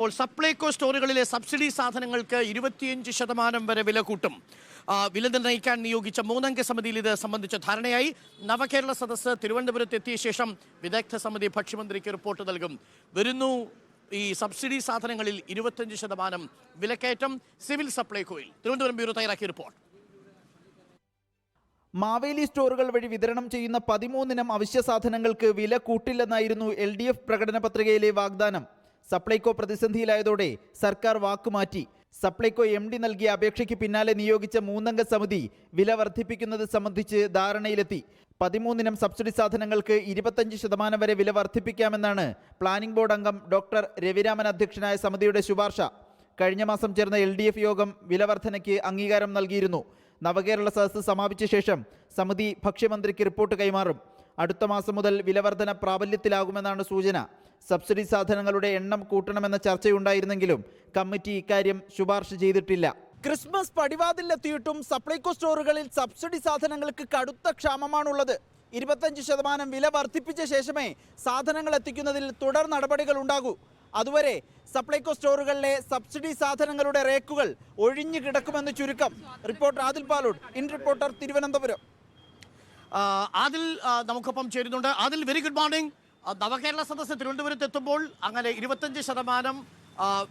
ഇപ്പോൾ സപ്ലൈകോ സ്റ്റോറുകളിലെ സബ്സിഡി സാധനങ്ങൾക്ക് ഇരുപത്തിയഞ്ച് ശതമാനം വരെ വില കൂട്ടും. വില നിർണയിക്കാൻ നിയോഗിച്ച മൂന്നംഗ സമിതിയിൽ ഇത് സംബന്ധിച്ച ധാരണയായി. നവകേരള സദസ്സ് തിരുവനന്തപുരത്ത് എത്തിയ ശേഷം വിദഗ്ധ സമിതി ഭക്ഷ്യമന്ത്രിക്ക് റിപ്പോർട്ട് നൽകും. വരുന്നു ഈ സബ്സിഡി സാധനങ്ങളിൽ ഇരുപത്തിയഞ്ച് ശതമാനം വിലക്കയറ്റം സിവിൽ സപ്ലൈകോയിൽ. തിരുവനന്തപുരം ബ്യൂറോ തയ്യാറാക്കിയ റിപ്പോർട്ട്. മാവേലി സ്റ്റോറുകൾ വഴി വിതരണം ചെയ്യുന്ന പതിമൂന്നിനം അവശ്യ സാധനങ്ങൾക്ക് വില കൂട്ടില്ലെന്നായിരുന്നു എൽ ഡി എഫ് പ്രകടന പത്രികയിലെ വാഗ്ദാനം. സപ്ലൈകോ പ്രതിസന്ധിയിലായതോടെ സർക്കാർ വാക്കുമാറ്റി. സപ്ലൈകോ എം ഡി നൽകിയ അപേക്ഷയ്ക്ക് പിന്നാലെ നിയോഗിച്ച മൂന്നംഗ സമിതി വില വർദ്ധിപ്പിക്കുന്നത് സംബന്ധിച്ച് ധാരണയിലെത്തി. പതിമൂന്നിനം സബ്സിഡി സാധനങ്ങൾക്ക് ഇരുപത്തഞ്ച് ശതമാനം വരെ വില വർദ്ധിപ്പിക്കാമെന്നാണ് പ്ലാനിംഗ് ബോർഡ് അംഗം ഡോക്ടർ രവിരാമൻ അധ്യക്ഷനായ സമിതിയുടെ ശുപാർശ. കഴിഞ്ഞ മാസം ചേർന്ന എൽ ഡി എഫ് യോഗം വിലവർധനയ്ക്ക് അംഗീകാരം നൽകിയിരുന്നു. നവകേരള സദസ്സ് സമാപിച്ച ശേഷം സമിതി ഭക്ഷ്യമന്ത്രിക്ക് റിപ്പോർട്ട് കൈമാറും. അടുത്ത മാസം മുതൽ വിലവർധന പ്രാബല്യത്തിലാകുമെന്നാണ് സൂചന. സബ്സിഡി സാധനങ്ങളുടെ എണ്ണം കൂട്ടണമെന്ന ചർച്ചയുണ്ടായിരുന്നെങ്കിലും കമ്മിറ്റി ഇക്കാര്യം ശുപാർശ ചെയ്തിട്ടില്ല. ക്രിസ്മസ് പടിവാതിലെത്തിയിട്ടും സപ്ലൈകോ സ്റ്റോറുകളിൽ സബ്സിഡി സാധനങ്ങൾക്ക് കടുത്ത ക്ഷാമമാണുള്ളത്. ഇരുപത്തഞ്ച് ശതമാനം വില വർദ്ധിപ്പിച്ച ശേഷമേ സാധനങ്ങൾ എത്തിക്കുന്നതിൽ തുടർ നടപടികൾ ഉണ്ടാകൂ. അതുവരെ സപ്ലൈകോ സ്റ്റോറുകളിലെ സബ്സിഡി സാധനങ്ങളുടെ റേക്കുകൾ ഒഴിഞ്ഞു കിടക്കുമെന്ന് ചുരുക്കം. Reporter Adil Palode. In reporter Thiruvananthapuram. Adil നമുക്കൊപ്പം ചേരുന്നുണ്ട്. Adil very good morning Navakerala Sadas തിരുവനന്തപുരത്ത് എത്തുമ്പോൾ അങ്ങനെ ഇരുപത്തഞ്ച് ശതമാനം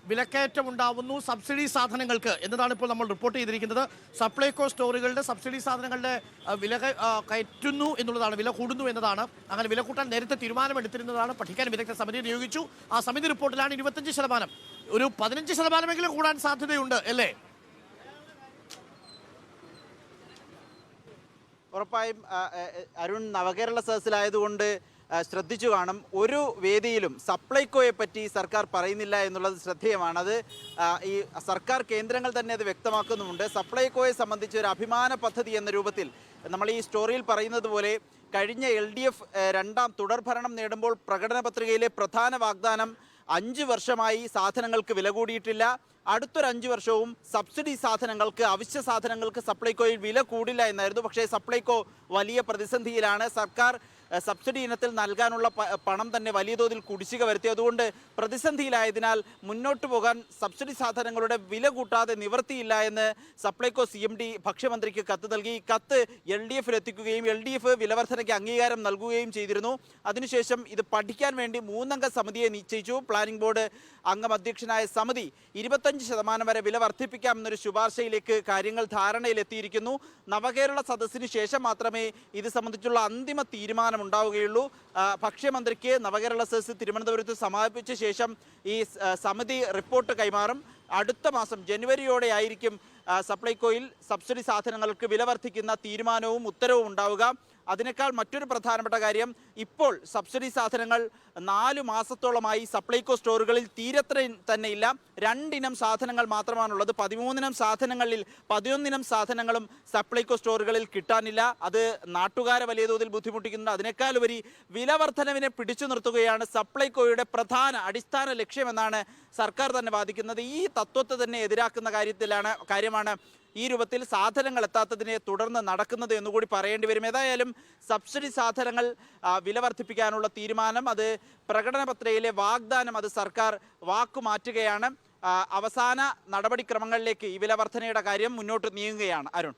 വിലക്കയറ്റം ഉണ്ടാവുന്നു സബ്സിഡി സാധനങ്ങൾക്ക് എന്നതാണ് ഇപ്പോൾ നമ്മൾ റിപ്പോർട്ട് ചെയ്തിരിക്കുന്നത്. സപ്ലൈകോ സ്റ്റോറുകളുടെ സബ്സിഡി സാധനങ്ങളുടെ വില കയറ്റുന്നു എന്നുള്ളതാണ് വില കൂടുന്നു എന്നതാണ്. അങ്ങനെ വില കൂട്ടാൻ നേരത്തെ തീരുമാനമെടുത്തിരുന്നതാണ്. പഠിക്കാൻ വിദഗ്ധ സമിതി നിയോഗിച്ചു. ആ സമിതി റിപ്പോർട്ടിലാണ് ഇരുപത്തഞ്ച് ശതമാനം. ഒരു പതിനഞ്ച് ശതമാനമെങ്കിലും കൂടാൻ സാധ്യതയുണ്ട് അല്ലേ? ഉറപ്പായും അരുൺ നവകേരള സദസ്സിലായതുകൊണ്ട് ശ്രദ്ധിച്ചു കാണും. ഒരു വേദിയിലും സപ്ലൈകോയെ പറ്റി സർക്കാർ പറയുന്നില്ല എന്നുള്ളത് ശ്രദ്ധേയമാണ് അത് ഈ സർക്കാർ കേന്ദ്രങ്ങൾ തന്നെ അത് വ്യക്തമാക്കുന്നുമുണ്ട്. സപ്ലൈകോയെ സംബന്ധിച്ച് ഒരു അഭിമാന പദ്ധതി എന്ന രൂപത്തിൽ നമ്മൾ ഈ സ്റ്റോറിയിൽ പറയുന്നത് പോലെ കഴിഞ്ഞ എൽ ഡി എഫ് രണ്ടാം തുടർഭരണം നേടുമ്പോൾ പ്രകടന പത്രികയിലെ പ്രധാന വാഗ്ദാനം അഞ്ച് വർഷമായി സാധനങ്ങൾക്ക് വില കൂടിയിട്ടില്ല. അടുത്തൊരു അഞ്ച് വർഷവും സബ്സിഡി സാധനങ്ങൾക്ക് അവശ്യ സാധനങ്ങൾക്ക് സപ്ലൈകോയിൽ വില കൂടില്ല എന്നായിരുന്നു. പക്ഷേ സപ്ലൈകോ വലിയ പ്രതിസന്ധിയിലാണ്. സർക്കാർ സബ്സിഡി ഇനത്തിൽ നൽകാനുള്ള പണം തന്നെ വലിയ തോതിൽ കുടിശ്ശിക വരുത്തി അതുകൊണ്ട് പ്രതിസന്ധിയിലായതിനാൽ മുന്നോട്ട് പോകാൻ സബ്സിഡി സാധനങ്ങളുടെ വില കൂട്ടാതെ നിവർത്തിയില്ല എന്ന് സപ്ലൈകോ സി എം ഡി ഭക്ഷ്യമന്ത്രിക്ക് കത്ത് നൽകി. ഈ കത്ത് എൽ ഡി എഫിൽ എത്തിക്കുകയും എൽ ഡി എഫ് വിലവർധനയ്ക്ക് അംഗീകാരം നൽകുകയും ചെയ്തിരുന്നു. അതിനുശേഷം ഇത് പഠിക്കാൻ വേണ്ടി മൂന്നംഗ സമിതിയെ നിശ്ചയിച്ചു. പ്ലാനിംഗ് ബോർഡ് അംഗം അധ്യക്ഷനായ സമിതി ഇരുപത്തഞ്ച് ശതമാനം വരെ വില വർദ്ധിപ്പിക്കാമെന്നൊരു ശുപാർശയിലേക്ക് കാര്യങ്ങൾ ധാരണയിലെത്തിയിരിക്കുന്നു. നവകേരള സദസ്സിന് ശേഷം മാത്രമേ ഇത് സംബന്ധിച്ചുള്ള അന്തിമ തീരുമാനം ഉണ്ടാവുകയുള്ളൂ ആ, ഭക്ഷ്യമന്ത്രിക്ക് നവകേരള സദസ് തിരുവനന്തപുരത്ത് സമാപിച്ച ശേഷം ഈ സമിതി റിപ്പോർട്ട് കൈമാറും. അടുത്ത മാസം ജനുവരിയോടെ ആയിരിക്കും സപ്ലൈകോയിൽ സബ്സിഡി സാധനങ്ങൾക്ക് വില വർദ്ധിക്കുന്ന തീരുമാനവും ഉത്തരവും ഉണ്ടാവുക. അതിനേക്കാൾ മറ്റൊരു പ്രധാനപ്പെട്ട കാര്യം ഇപ്പോൾ സബ്സിഡി സാധനങ്ങൾ നാല് മാസത്തോളമായി സപ്ലൈകോ സ്റ്റോറുകളിൽ തീരത്ര തന്നെ ഇല്ല. രണ്ടിനം സാധനങ്ങൾ മാത്രമാണുള്ളത്. പതിമൂന്നിനം സാധനങ്ങളിൽ പതിനൊന്നിനം സാധനങ്ങളും സപ്ലൈകോ സ്റ്റോറുകളിൽ കിട്ടാനില്ല. അത് നാട്ടുകാരെ വലിയ തോതിൽ ബുദ്ധിമുട്ടിക്കുന്നുണ്ട്. അതിനേക്കാൾ ഉപരി വില വർധനവിനെ പിടിച്ചു നിർത്തുകയാണ് സപ്ലൈകോയുടെ പ്രധാന അടിസ്ഥാന ലക്ഷ്യമെന്നാണ് സർക്കാർ തന്നെ വാദിക്കുന്നത്. ഈ തത്വത്തെ തന്നെ എതിരാക്കുന്ന കാര്യത്തിലാണ് കാര്യമാണ് ഈ രൂപത്തിൽ സാധനങ്ങൾ എത്താത്തതിനെ തുടർന്ന് നടക്കുന്നത് എന്നുകൂടി പറയേണ്ടി വരും. ഏതായാലും സബ്സിഡി സാധനങ്ങൾ വില വർദ്ധിപ്പിക്കാനുള്ള തീരുമാനം അത് പ്രകടന പത്രികയിലെ വാഗ്ദാനം അത് സർക്കാർ വാക്കുമാറ്റുകയാണ് അവസാന നടപടിക്രമങ്ങളിലേക്ക് ഈ വില വർധനയുടെ കാര്യം മുന്നോട്ട് നീങ്ങുകയാണ്. അരുൺ.